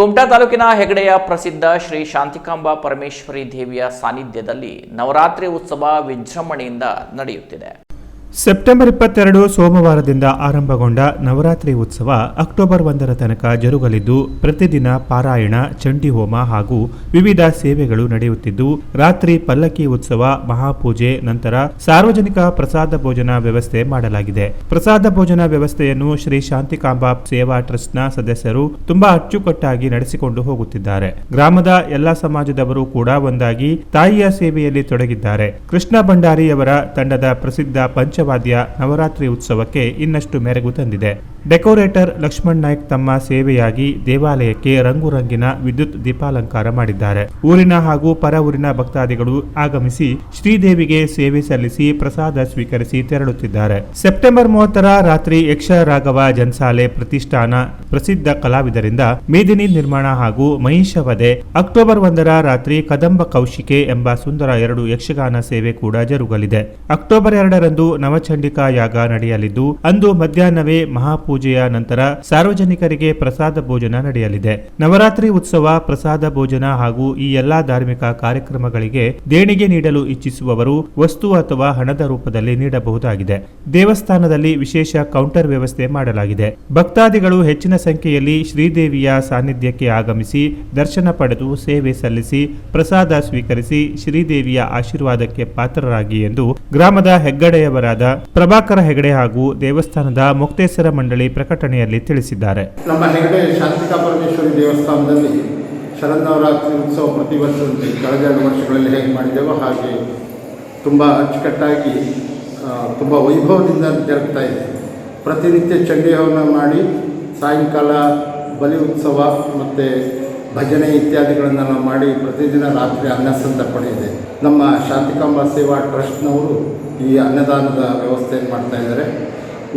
ಕುಮಟಾ ತಾಲೂಕಿನ ಹೆಗಡೆಯ ಪ್ರಸಿದ್ಧ ಶ್ರೀ ಶಾಂತಿಕಾಂಬಾ ಪರಮೇಶ್ವರಿ ದೇವಿಯ ಸಾನ್ನಿಧ್ಯದಲ್ಲಿ ನವರಾತ್ರಿ ಉತ್ಸವ ವಿಜೃಂಭಣೆಯಿಂದ ನಡೆಯುತ್ತಿದೆ. ಸೆಪ್ಟೆಂಬರ್ ಇಪ್ಪತ್ತೆರಡು ಸೋಮವಾರದಿಂದ ಆರಂಭಗೊಂಡ ನವರಾತ್ರಿ ಉತ್ಸವ ಅಕ್ಟೋಬರ್ ಒಂದರ ತನಕ ಜರುಗಲಿದ್ದು, ಪ್ರತಿದಿನ ಪಾರಾಯಣ, ಚಂಡಿ ಹೋಮ ಹಾಗೂ ವಿವಿಧ ಸೇವೆಗಳು ನಡೆಯುತ್ತಿದ್ದು, ರಾತ್ರಿ ಪಲ್ಲಕ್ಕಿ ಉತ್ಸವ, ಮಹಾಪೂಜೆ, ನಂತರ ಸಾರ್ವಜನಿಕ ಪ್ರಸಾದ ಭೋಜನ ವ್ಯವಸ್ಥೆ ಮಾಡಲಾಗಿದೆ. ಪ್ರಸಾದ ಭೋಜನ ವ್ಯವಸ್ಥೆಯನ್ನು ಶ್ರೀ ಶಾಂತಿಕಾಂಬಾ ಸೇವಾ ಟ್ರಸ್ಟ್ನ ಸದಸ್ಯರು ತುಂಬಾ ಅಚ್ಚುಕಟ್ಟಾಗಿ ನಡೆಸಿಕೊಂಡು ಹೋಗುತ್ತಿದ್ದಾರೆ. ಗ್ರಾಮದ ಎಲ್ಲಾ ಸಮಾಜದವರು ಕೂಡ ಒಂದಾಗಿ ತಾಯಿಯ ಸೇವೆಯಲ್ಲಿ ತೊಡಗಿದ್ದಾರೆ. ಕೃಷ್ಣ ಭಂಡಾರಿಯವರ ತಂಡದ ಪ್ರಸಿದ್ಧ ಪಂಚವಾದ್ಯ ನವರಾತ್ರಿ ಉತ್ಸವಕ್ಕೆ ಇನ್ನಷ್ಟು ಮೆರಗು ತಂದಿದೆ. ಡೆಕೋರೇಟರ್ ಲಕ್ಷ್ಮಣ್ ನಾಯ್ಕ್ ತಮ್ಮ ಸೇವೆಯಾಗಿ ದೇವಾಲಯಕ್ಕೆ ರಂಗುರಂಗಿನ ವಿದ್ಯುತ್ ದೀಪಾಲಂಕಾರ ಮಾಡಿದ್ದಾರೆ. ಊರಿನ ಹಾಗೂ ಪರ ಊರಿನ ಭಕ್ತಾದಿಗಳು ಆಗಮಿಸಿ ಶ್ರೀದೇವಿಗೆ ಸೇವೆ ಸಲ್ಲಿಸಿ ಪ್ರಸಾದ ಸ್ವೀಕರಿಸಿ ತೆರಳುತ್ತಿದ್ದಾರೆ. ಸೆಪ್ಟೆಂಬರ್ ಮೂವತ್ತರ ರಾತ್ರಿ ಯಕ್ಷ ರಾಘವ ಜನ್ಸಾಲೆ ಪ್ರತಿಷ್ಠಾನ ಪ್ರಸಿದ್ಧ ಕಲಾವಿದರಿಂದ ಮೇದಿನಿ ನಿರ್ಮಾಣ ಹಾಗೂ ಮಹಿಷವಧೆ ಅಕ್ಟೋಬರ್ ಒಂದರ ರಾತ್ರಿ ಕದಂಬ ಕೌಶಿಕೆ ಎಂಬ ಸುಂದರ ಎರಡು ಯಕ್ಷಗಾನ ಸೇವೆ ಕೂಡ ಜರುಗಲಿದೆ. ಅಕ್ಟೋಬರ್ ಎರಡರಂದು ನವಚಂಡಿಕಾ ಯಾಗ ನಡೆಯಲಿದ್ದು, ಅಂದು ಮಧ್ಯಾಹ್ನವೇ ಮಹಾಪೂಜೆಯ ನಂತರ ಸಾರ್ವಜನಿಕರಿಗೆ ಪ್ರಸಾದ ಭೋಜನ ನಡೆಯಲಿದೆ. ನವರಾತ್ರಿ ಉತ್ಸವ, ಪ್ರಸಾದ ಭೋಜನ ಹಾಗೂ ಈ ಎಲ್ಲಾ ಧಾರ್ಮಿಕ ಕಾರ್ಯಕ್ರಮಗಳಿಗೆ ದೇಣಿಗೆ ನೀಡಲು ಇಚ್ಛಿಸುವವರು ವಸ್ತು ಅಥವಾ ಹಣದ ರೂಪದಲ್ಲಿ ನೀಡಬಹುದಾಗಿದೆ. ದೇವಸ್ಥಾನದಲ್ಲಿ ವಿಶೇಷ ಕೌಂಟರ್ ವ್ಯವಸ್ಥೆ ಮಾಡಲಾಗಿದೆ. ಭಕ್ತಾದಿಗಳು ಹೆಚ್ಚಿನ ಸಂಖ್ಯೆಯಲ್ಲಿ ಶ್ರೀದೇವಿಯ ಸಾನ್ನಿಧ್ಯಕ್ಕೆ ಆಗಮಿಸಿ ದರ್ಶನ ಪಡೆದು ಸೇವೆ ಸಲ್ಲಿಸಿ ಪ್ರಸಾದ ಸ್ವೀಕರಿಸಿ ಶ್ರೀದೇವಿಯ ಆಶೀರ್ವಾದಕ್ಕೆ ಪಾತ್ರರಾಗಿ ಎಂದು ಗ್ರಾಮದ ಹೆಗ್ಗಡೆಯವರಾದ ಪ್ರಭಾಕರ ಹೆಗಡೆ ಹಾಗೂ ದೇವಸ್ಥಾನದ ಮುಕ್ತೇಶ್ವರ ಮಂಡಳಿ ಪ್ರಕಟಣೆಯಲ್ಲಿ ತಿಳಿಸಿದ್ದಾರೆ. ನಮ್ಮ ಹೆಗಡೆ ಶಾಂತಿಕಾ ಪರಮೇಶ್ವರಿ ದೇವಸ್ಥಾನದಲ್ಲಿ ಶರನ್ನವರಾತ್ರಿ ಉತ್ಸವ ಪ್ರತಿ ವರ್ಷದಲ್ಲಿ ಕಳೆದ ಎರಡು ವರ್ಷಗಳಲ್ಲಿ ಹೇಗೆ ಮಾಡಿದ್ದೇವೋ ಹಾಗೆ ತುಂಬ ಅಚ್ಚುಕಟ್ಟಾಗಿ ತುಂಬ ವೈಭವದಿಂದ ಜರುಗ್ತಾ ಇದೆ. ಪ್ರತಿನಿತ್ಯ ಚಂಡಿ ಹವನ ಮಾಡಿ ಸಾಯಂಕಾಲ ಬಲಿ ಉತ್ಸವ ಮತ್ತು ಭಜನೆ ಇತ್ಯಾದಿಗಳನ್ನೆಲ್ಲ ಮಾಡಿ ಪ್ರತಿದಿನ ರಾತ್ರಿ ಅನ್ನ ಸಂತರ್ಪಣೆ ಇದೆ ನಮ್ಮ ಶಾಂತಿಕಾಂಬ ಸೇವಾ ಟ್ರಸ್ಟ್ನವರು ಈ ಅನ್ನದಾನದ ವ್ಯವಸ್ಥೆಯನ್ನು ಮಾಡ್ತಾ ಇದ್ದಾರೆ.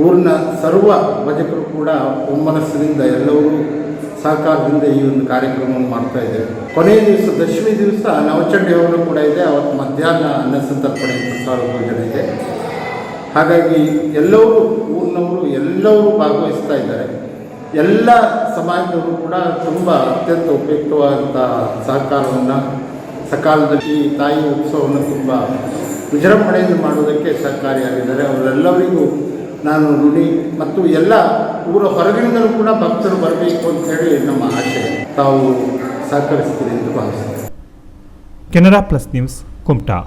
ಊರಿನ ಸರ್ವ ಭಜಕರು ಕೂಡ ಒಮ್ಮನಸ್ಸಿನಿಂದ ಎಲ್ಲರೂ ಸಹಕಾರದಿಂದ ಈ ಒಂದು ಕಾರ್ಯಕ್ರಮವನ್ನು ಮಾಡ್ತಾ ಇದ್ದೇವೆ ಕೊನೆಯ ದಿವಸ, ದಶಮಿ ದಿವಸ ನವಚಂಡಿ ಕೂಡ ಇದೆ. ಅವತ್ತು ಮಧ್ಯಾಹ್ನ ಅನ್ನ ಸಂತರ್ಪಣೆ ಪ್ರಸಾದ ಭೋಜನೆ ಇದೆ. ಹಾಗಾಗಿ ಎಲ್ಲರೂ, ಊರಿನವರು ಎಲ್ಲರೂ ಭಾಗವಹಿಸ್ತಾ ಇದ್ದಾರೆ. ಎಲ್ಲ ಸಮಾಜದವರು ಕೂಡ ತುಂಬ ಅತ್ಯಂತ ಉಪಯುಕ್ತವಾದಂಥ ಸಹಕಾರವನ್ನು ಸಕಾಲದಲ್ಲಿ ತಾಯಿ ಉತ್ಸವವನ್ನು ತುಂಬ ವಿಜೃಂಭಣೆಯಿಂದ ಮಾಡುವುದಕ್ಕೆ ಸಹಕಾರಿಯಾಗಿದ್ದಾರೆ. ಅವರೆಲ್ಲರಿಗೂ ನಾನು ಋಣಿ ಮತ್ತು ಎಲ್ಲ ಊರ ಹೊರಗಿನಿಂದಲೂ ಕೂಡ ಭಕ್ತರು ಬರಬೇಕು ಅಂತ ಹೇಳಿ ನಮ್ಮ ಆಶಯ ತಾವು ಸಹಕರಿಸ್ತೀರಿ ಎಂದು ಭಾವಿಸುತ್ತೇನೆ ಕೆನರಾ ಪ್ಲಸ್ ನ್ಯೂಸ್ ಕುಮಟಾ.